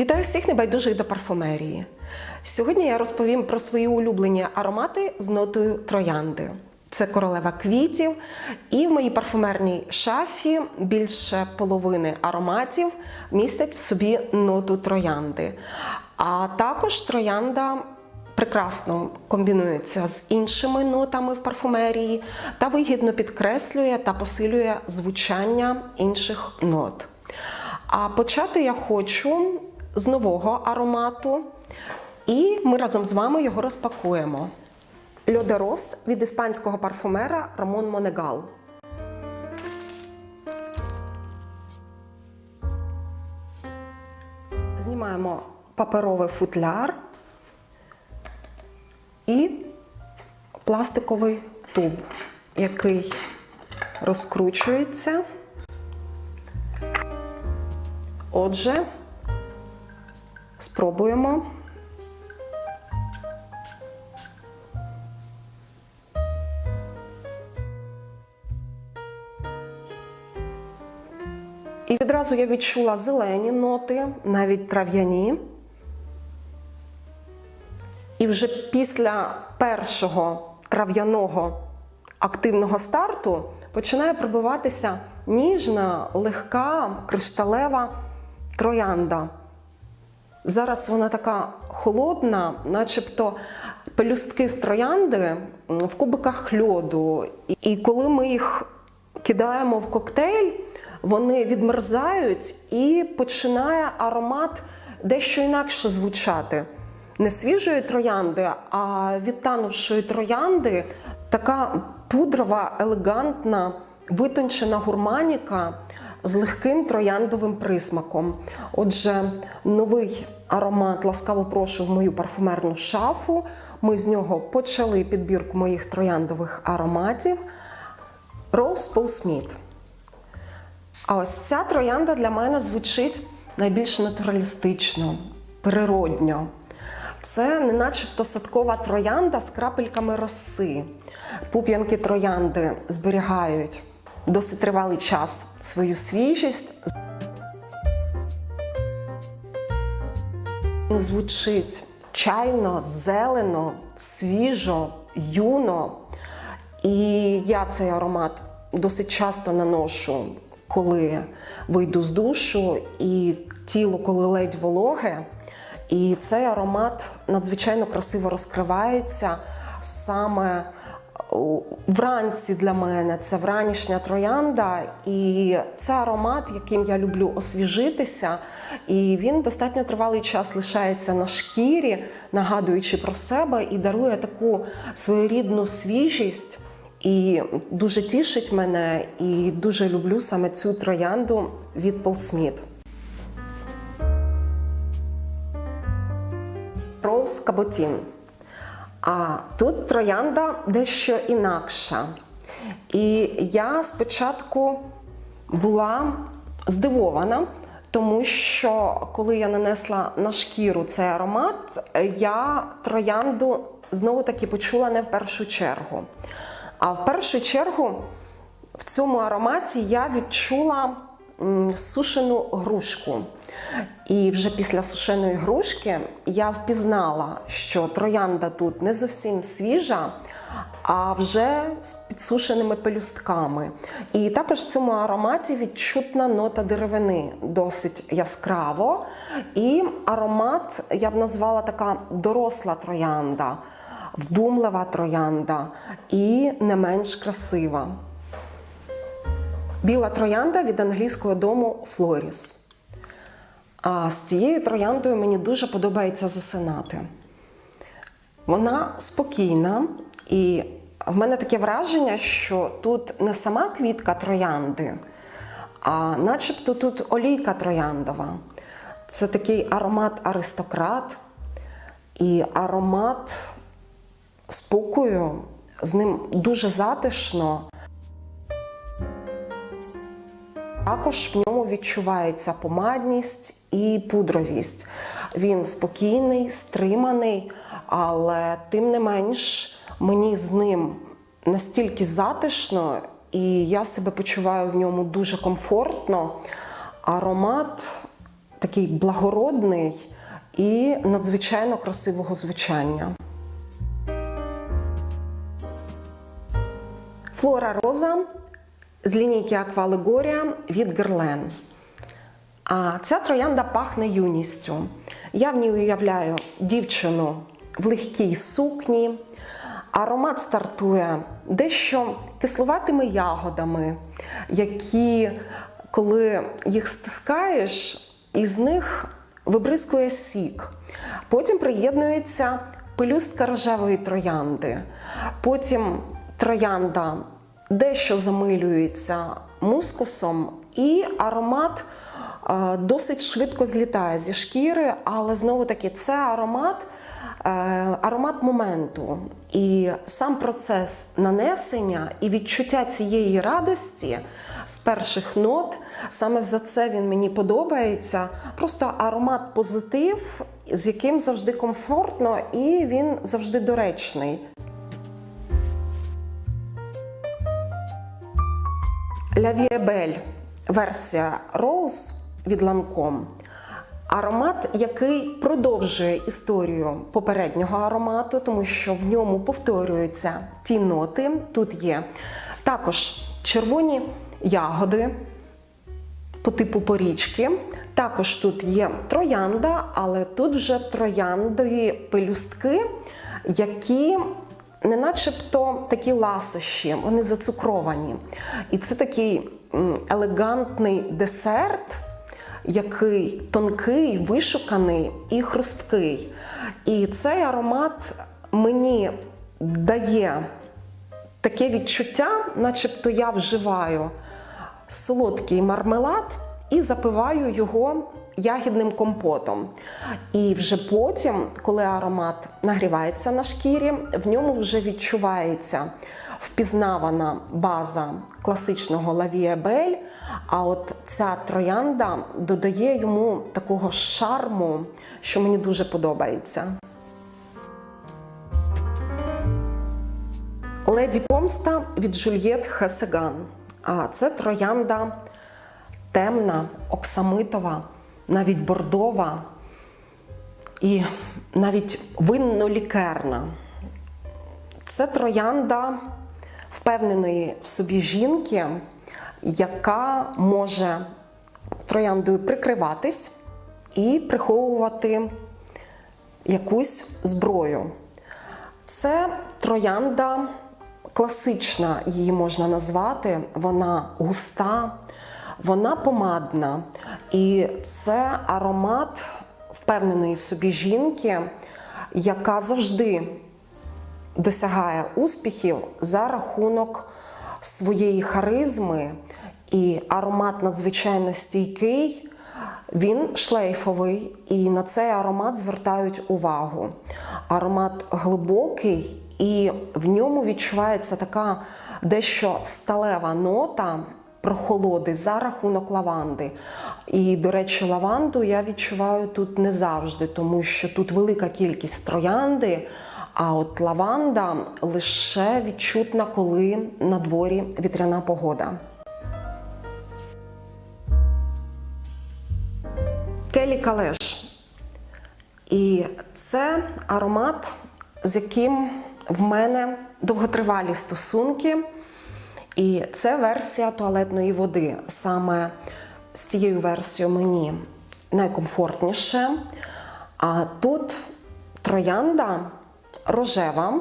Вітаю всіх небайдужих до парфумерії. Сьогодні я розповім про свої улюблені аромати з нотою троянди. Це королева квітів, і в моїй парфумерній шафі більше половини ароматів містять в собі ноту троянди. А також троянда прекрасно комбінується з іншими нотами в парфумерії та вигідно підкреслює та посилює звучання інших нот. А почати я хочу з нового аромату, і ми разом з вами його розпакуємо. Льодерос від іспанського парфумера Рамон Монегал. Знімаємо паперовий футляр і пластиковий туб, який розкручується. Отже, спробуємо. І відразу я відчула зелені ноти, навіть трав'яні. І вже після першого трав'яного активного старту починає пробиватися ніжна, легка, кришталева троянда. Зараз вона така холодна, начебто пелюстки з троянди в кубиках льоду. І коли ми їх кидаємо в коктейль, вони відмерзають і починає аромат дещо інакше звучати. Не свіжої троянди, а відтанувшої троянди така пудрова, елегантна, витончена гурманіка з легким трояндовим присмаком. Отже, новий аромат ласкаво прошу в мою парфумерну шафу. Ми з нього почали підбірку моїх трояндових ароматів. Rose Paul Smith. А ось ця троянда для мене звучить найбільш натуралістично, природньо. Це не начебто садкова троянда з крапельками роси. Пуп'янки троянди зберігають досить тривалий час свою свіжість. Він звучить чайно, зелено, свіжо, юно. І я цей аромат досить часто наношу, коли вийду з душу, і тіло, коли ледь вологе. І цей аромат надзвичайно красиво розкривається саме вранці для мене. Це вранішня троянда, і це аромат, яким я люблю освіжитися. І він достатньо тривалий час лишається на шкірі, нагадуючи про себе, і дарує таку своєрідну свіжість. І дуже тішить мене, і дуже люблю саме цю троянду від Пол Сміт. Роуз Каботін. А тут троянда дещо інакша. І я спочатку була здивована, тому що коли я нанесла на шкіру цей аромат, я троянду знову таки почула не в першу чергу. А в першу чергу в цьому ароматі я відчула сушену грушку. І вже після сушеної грушки я впізнала, що троянда тут не зовсім свіжа, а вже з підсушеними пелюстками. І також в цьому ароматі відчутна нота деревини досить яскраво. І аромат, я б назвала така доросла троянда, вдумлива троянда і не менш красива. Біла троянда від англійського дому Флоріс. А з цією трояндою мені дуже подобається засинати. Вона спокійна, і в мене таке враження, що тут не сама квітка троянди, а начебто тут олійка трояндова. Це такий аромат аристократ і аромат спокою. З ним дуже затишно. Також в ньому відчувається помадність і пудровість. Він спокійний, стриманий, але тим не менш мені з ним настільки затишно, і я себе почуваю в ньому дуже комфортно. Аромат такий благородний і надзвичайно красивого звучання. Флора Роза з лінійки Аквалегорія від Герлен. А ця троянда пахне юністю. Я в ній уявляю дівчину в легкій сукні. Аромат стартує дещо кисловатими ягодами, які, коли їх стискаєш, із них вибризкує сік. Потім приєднується пелюстка рожевої троянди. Потім троянда дещо замилюється мускусом, і аромат досить швидко злітає зі шкіри, але знову таки це аромат. е, Аромат моменту і сам процес нанесення і відчуття цієї радості з перших нот, саме за це він мені подобається. Просто аромат позитив, з яким завжди комфортно, і він завжди доречний. Vie версія Rose від Lancome. Аромат, який продовжує історію попереднього аромату, тому що в ньому повторюються ті ноти. Тут є також червоні ягоди по типу порічки. Також тут є троянда, але тут вже трояндові пелюстки, які не начебто такі ласощі, вони зацукровані. І це такий елегантний десерт, який тонкий, вишуканий і хрусткий. І цей аромат мені дає таке відчуття, начебто я вживаю солодкий мармелад і запиваю його ягідним компотом. І вже потім, коли аромат нагрівається на шкірі, в ньому вже відчувається впізнавана база класичного лавіабель. А от ця троянда додає йому такого шарму, що мені дуже подобається. Леді Помста від Жульєт Хесеган. А це троянда темна, оксамитова, навіть бордова і навіть винно-лікерна. Це троянда впевненої в собі жінки, яка може трояндою прикриватись і приховувати якусь зброю. Це троянда класична, її можна назвати. Вона густа, вона помадна. І це аромат впевненої в собі жінки, яка завжди досягає успіхів за рахунок своєї харизми. І аромат надзвичайно стійкий. Він шлейфовий, і на цей аромат звертають увагу. Аромат глибокий, і в ньому відчувається така дещо сталева нота прохолоди за рахунок лаванди. І, до речі, лаванду я відчуваю тут не завжди, тому що тут велика кількість троянди. А от лаванда лише відчутна, коли на дворі вітряна погода. Келі Калеш. І це аромат, з яким в мене довготривалі стосунки. І це версія туалетної води. Саме з цією версією мені найкомфортніше. А тут троянда рожева,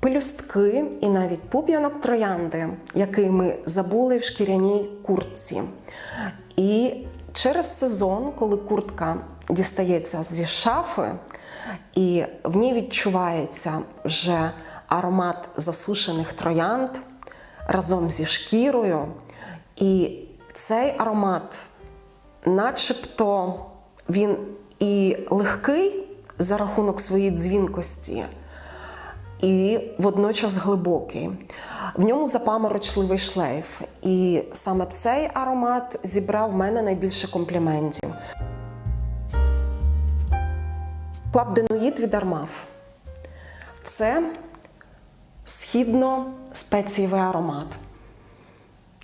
пелюстки і навіть пуп'янок троянди, який ми забули в шкіряній куртці. І через сезон, коли куртка дістається зі шафи, і в ній відчувається вже аромат засушених троянд разом зі шкірою. І цей аромат, начебто, він і легкий за рахунок своєї дзвінкості, і водночас глибокий. В ньому запаморочливий шлейф. І саме цей аромат зібрав в мене найбільше компліментів. Клабденуїд від Армаф. Це східно-спецієвий аромат.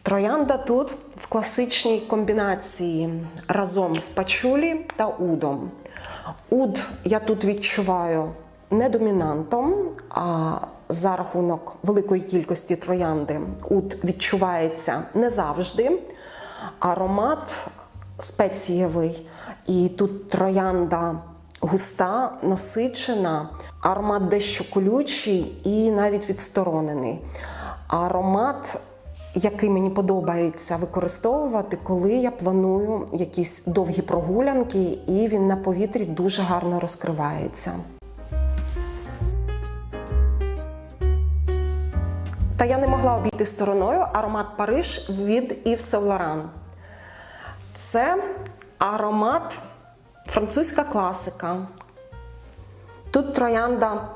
Троянда тут в класичній комбінації разом з пачулі та удом. Уд я тут відчуваю не домінантом, а за рахунок великої кількості троянди уд відчувається не завжди. Аромат спецієвий, і тут троянда густа, насичена, аромат дещо колючий і навіть відсторонений. Аромат, який мені подобається використовувати, коли я планую якісь довгі прогулянки, і він на повітрі дуже гарно розкривається. Та я не могла обійти стороною аромат Париж від Yves Saint. Це аромат французька класика. Тут троянда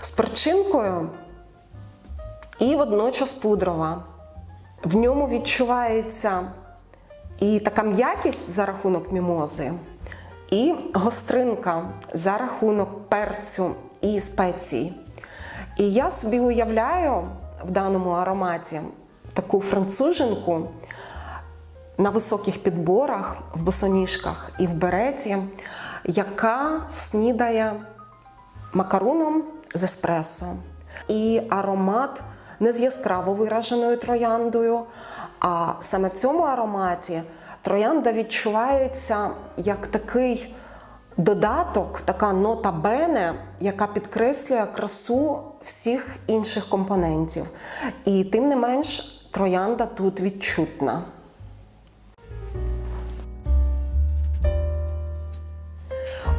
з перчинкою і водночас пудрова. В ньому відчувається і така м'якість за рахунок мімози, і гостринка за рахунок перцю і спецій. І я собі уявляю в даному ароматі таку француженку на високих підборах, в босоніжках і в береті, яка снідає макаруном з еспресо. І аромат не з яскраво вираженою трояндою, а саме в цьому ароматі троянда відчувається як такий додаток, така нота бене, яка підкреслює красу всіх інших компонентів. І тим не менш, троянда тут відчутна.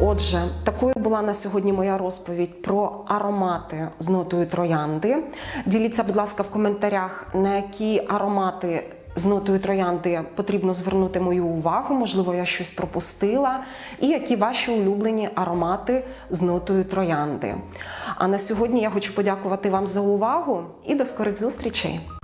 Отже, такою була на сьогодні моя розповідь про аромати з нотою троянди. Діліться, будь ласка, в коментарях, на які аромати з нотою троянди потрібно звернути мою увагу, можливо, я щось пропустила, і які ваші улюблені аромати з нотою троянди. А на сьогодні я хочу подякувати вам за увагу і до скорих зустрічей!